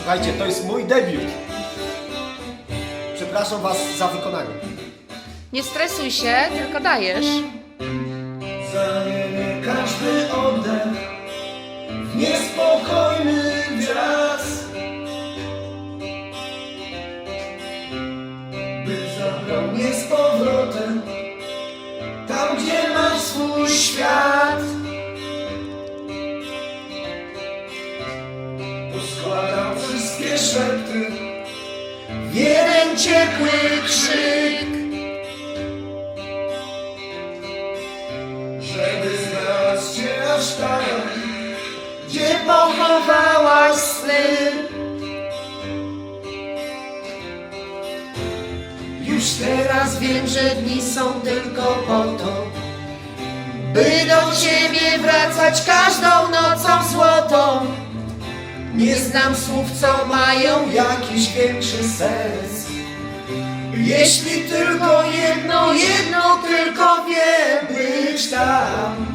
Słuchajcie, to jest mój debiut. Przepraszam Was za wykonanie. Nie stresuj się, tylko dajesz. Ciepły krzyk. Żeby znalazł cię aż tam, gdzie pochowałaś sny. Już teraz wiem, że dni są tylko po to, by do ciebie wracać każdą nocą złotą. Nie znam słów, co mają jakiś większy sens. Jeśli tylko jedno, jedno tylko wiem być tam.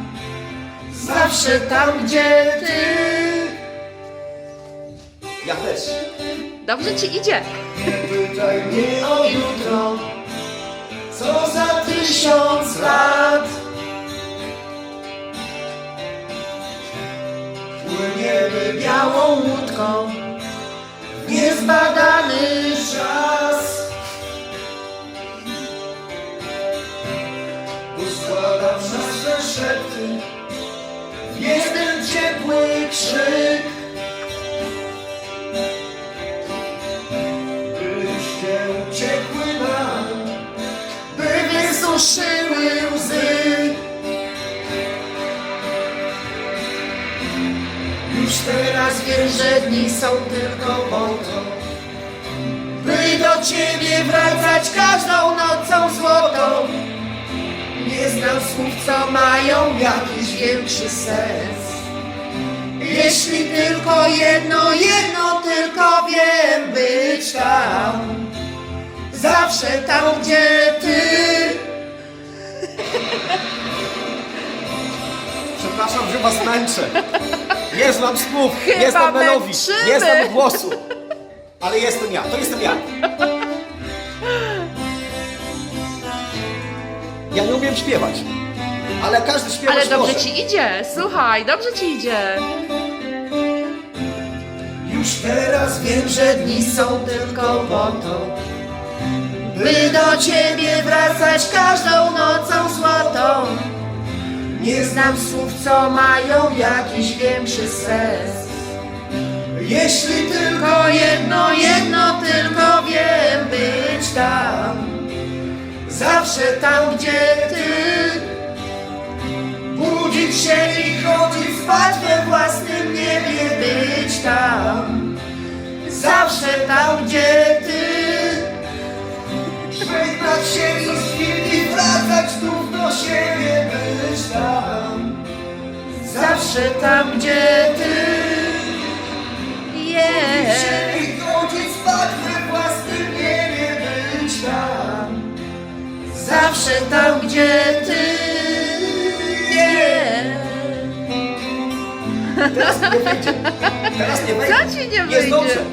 Zawsze tam, gdzie ty. Ja też. Dobrze ci idzie. Nie pytaj mnie o jutro. Co za tysiąc lat? Płyniemy białą łódką w Niezbadany czas szepty. W jeden ciepły krzyk. Byście uciekły nam, by wysuszyły łzy. Już teraz wiem, że dni są tylko po to By do ciebie wracać znam słów, co mają jakiś większy sens. Jeśli tylko jedno, jedno tylko wiem być tam. Zawsze tam, gdzie ty. Przepraszam, że was męczę. Nie znam słów, nie znam melodii, męczymy. nie znam głosu. Ale jestem ja, to jestem ja. Ja nie umiem śpiewać. Ale każdy śpiewa Ale dobrze może. ci idzie. Słuchaj, dobrze ci idzie. Już teraz wiem, że dni są tylko po to, by do ciebie wracać każdą nocą złotą. Nie znam słów, co mają jakiś większy sens. Jeśli tylko jedno, jedno tylko zawsze tam, gdzie ty. Budzić się i chodzić spać we własnym niebie, być tam. Zawsze tam, gdzie ty. Żegnać się i chwili wracać znów do siebie, być tam. Zawsze tam, gdzie ty. Zawsze tam, gdzie ty. Yeah. Teraz nie wyjdzie. Teraz nie wyjdzie. Co ci nie Nie wyjdzie? zdążę.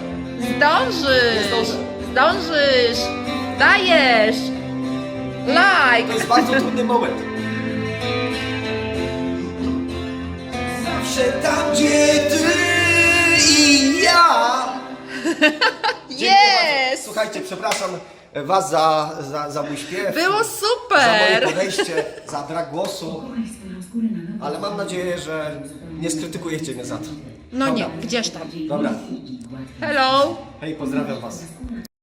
Zdążysz. Nie zdążę. Zdążysz. Dajesz. Like. To jest bardzo trudny moment. Zawsze tam, gdzie ty i ja. Dziękuję bardzo. Jest. Słuchajcie, przepraszam Was za, za, za mój śpiew. Było Za moje super. podejście, za brak głosu. Ale mam nadzieję, że nie skrytykujecie mnie za to. No nie, gdzież tam. Dobra. Hello. Hej, pozdrawiam Was.